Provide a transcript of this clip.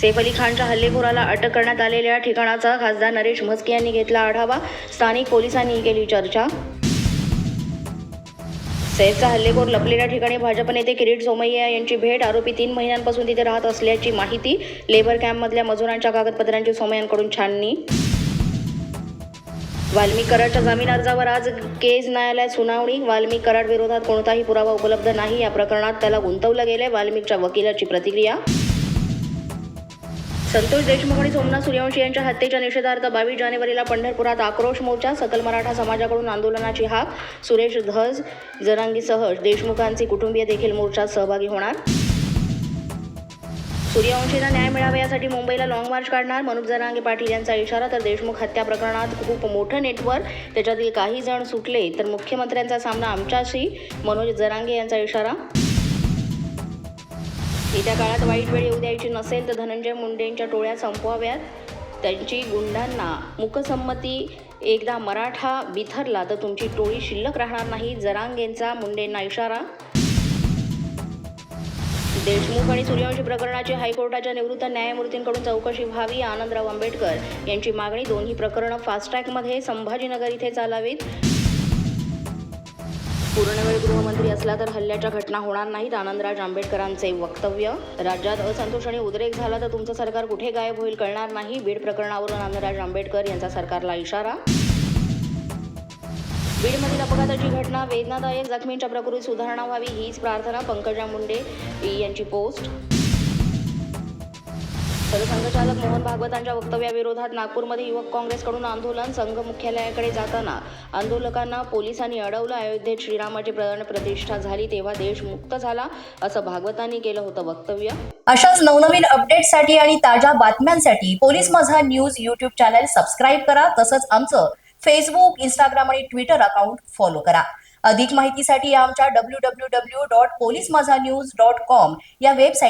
सैफ अली खानच्या हल्लेखोराला अटक करण्यात आलेल्या ठिकाणाचा खासदार नरेश म्हस्के यांनी घेतला आढावा. स्थानिक पोलिसांनी केली चर्चा. सैफचा हल्लेखोर लपलेल्या ठिकाणी भाजप नेते किरीट सोमय्या यांची भेट. आरोपी तीन महिन्यांपासून तिथे राहत असल्याची माहिती लेबर कॅम्पमधल्या मजुरांच्या कागदपत्रांची सोमय्यांकडून छाननी. वाल्मिक कराडच्या जामीन अर्जावर आज केज न्यायालयात सुनावणी. वाल्मिक कराड विरोधात कोणताही पुरावा उपलब्ध नाही. या प्रकरणात त्याला गुंतवलं गेलंय. वाल्मिकच्या वकिलाची प्रतिक्रिया संतोष देशमुख आणि सोमनाथ सूर्यवंशी यांच्या हत्येच्या निषेधार्थ बावीस जानेवारीला पंढरपुरात आक्रोश मोर्चा सकल मराठा समाजाकडून आंदोलनाची हाक सुरेश धज जरांगीसह देशमुखांचे कुटुंबीय देखील मोर्चात सहभागी होणार. सूर्यवंशींना न्याय मिळावा यासाठी मुंबईला लाँग मार्च काढणार. मनोज जरांगे पाटील यांचा इशारा तर देशमुख हत्या प्रकरणात खूप मोठं नेटवर्क त्याच्यातील काही जण सुटले तर मुख्यमंत्र्यांचा सामना आमच्याशी. मनोज जरांगे यांचा इशारा. येत्या काळात वाईट वेळ येऊ द्यायची नसेल तर धनंजय मुंडेंच्या टोळ्या संपवाव्यात. त्यांची गुंडांना मुकसंमती. एकदा मराठा बिथरला तर तुमची टोळी शिल्लक राहणार नाही. जरांगेंचा मुंडेंना इशारा. देशमुख आणि सूर्यवंशी प्रकरणाची हायकोर्टाच्या निवृत्त न्यायमूर्तींकडून चौकशी व्हावी आनंदराव आंबेडकर यांची मागणी. दोन्ही प्रकरणं फास्ट ट्रॅकमध्ये संभाजीनगर इथे चालावीत. पूर्णवेळ गृहमंत्री असला तर हल्ल्याच्या घटना होणार नाहीत आनंदराज आंबेडकरांचे वक्तव्य. राज्यात असंतोष आणि उद्रेक झाला तर तुमचं सरकार कुठे गायब होईल कळणार नाही. बीड प्रकरणावरून आनंदराज आंबेडकर यांचा सरकारला इशारा. बीडमधील अपघाताची घटना वेदनादायक जखमींच्या प्रकृतीत सुधारणा व्हावी हीच प्रार्थना पंकजा मुंडे यांची पोस्ट. सरसंघचालक मोहन भागवतांच्या वक्तव्याविरोधात नागपूरमध्ये युवक काँग्रेसकडून आंदोलन संघ मुख्यालयाकडे जाताना आंदोलकांना पोलिसांनी अडवलं. अयोध्येत श्रीरामाची प्राण प्रतिष्ठा झाली तेव्हा देश मुक्त झाला असं भागवतांनी केलं होतं वक्तव्य. अशाच नवनवीन अपडेटसाठी आणि ताज्या बातम्यांसाठी पोलीस माझा न्यूज युट्यूब चॅनल सबस्क्राईब करा. तसंच आमचं फेसबुक इंस्टाग्राम आणि ट्विटर अकाउंट फॉलो करा. अधिक माहितीसाठी आमच्या W W W dot police Maza news dot com या वेबसाईट